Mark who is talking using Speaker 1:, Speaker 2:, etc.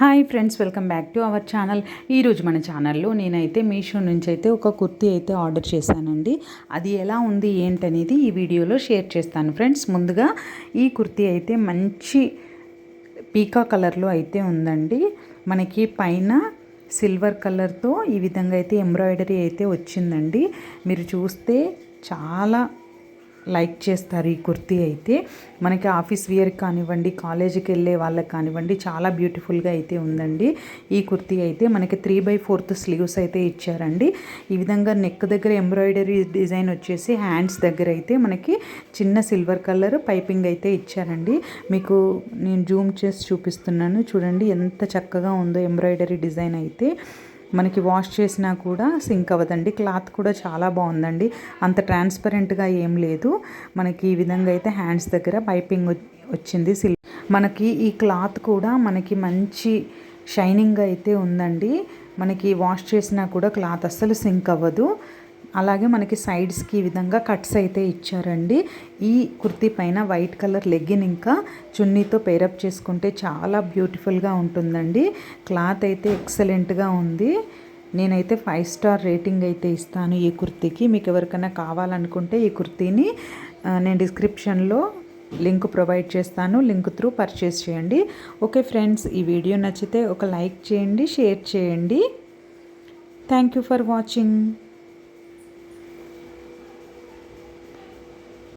Speaker 1: Hi friends welcome back to our channel. ఈరోజు మన ఛానల్లో నేనైతే మీషో నుంచి అయితే ఒక కుర్తీ అయితే ఆర్డర్ చేశానండి. అది ఎలా ఉంది ఏంటనేది ఈ వీడియోలో షేర్ చేస్తాను ఫ్రెండ్స్. ముందుగా ఈ కుర్తీ అయితే మంచి పీకా కలర్లో అయితే ఉందండి. మనకి పైన సిల్వర్ కలర్తో ఈ విధంగా అయితే ఎంబ్రాయిడరీ అయితే వచ్చిందండి. మీరు చూస్తే చాలా లైక్ చేస్తారు ఈ కుర్తీ అయితే. మనకి ఆఫీస్ వేర్ కానివ్వండి కాలేజీకి వెళ్ళే వాళ్ళకి కానివ్వండి చాలా బ్యూటిఫుల్గా అయితే ఉందండి. ఈ కుర్తీ అయితే మనకి త్రీ బై ఫోర్త్ స్లీవ్స్ అయితే ఇచ్చారండి. ఈ విధంగా నెక్ దగ్గర ఎంబ్రాయిడరీ డిజైన్ వచ్చేసి హ్యాండ్స్ దగ్గర అయితే మనకి చిన్న సిల్వర్ కలర్ పైపింగ్ అయితే ఇచ్చారండి. మీకు నేను జూమ్ చేసి చూపిస్తున్నాను. చూడండి ఎంత చక్కగా ఉందో ఎంబ్రాయిడరీ డిజైన్ అయితే. మనకి వాష్ చేసినా కూడా సింక్ అవ్వదండి. క్లాత్ కూడా చాలా బాగుందండి. అంత ట్రాన్స్పరెంట్గా ఏం లేదు. మనకి ఈ విధంగా అయితే హ్యాండ్స్ దగ్గర పైపింగ్ వచ్చింది. సిల్ మనకి ఈ క్లాత్ కూడా మనకి మంచి షైనింగ్ అయితే ఉందండి. మనకి వాష్ చేసినా కూడా క్లాత్ అస్సలు సింక్ అవ్వదు. అలాగే మనకి సైడ్స్కి ఈ విధంగా కట్స్ అయితే ఇచ్చారండి. ఈ కుర్తీ పైన వైట్ కలర్ లెగ్గిన్ ఇంకా చున్నీతో పేరప్ చేసుకుంటే చాలా బ్యూటిఫుల్గా ఉంటుందండి. క్లాత్ అయితే ఎక్సలెంట్గా ఉంది. నేనైతే ఫైవ్ స్టార్ రేటింగ్ అయితే ఇస్తాను ఈ కుర్తీకి. మీకు ఎవరికైనా కావాలనుకుంటే ఈ కుర్తీని నేను డిస్క్రిప్షన్లో లింక్ ప్రొవైడ్ చేస్తాను. లింక్ త్రూ పర్చేస్ చేయండి. ఓకే ఫ్రెండ్స్ ఈ వీడియో నచ్చితే ఒక లైక్ చేయండి షేర్ చేయండి. Thank you for watching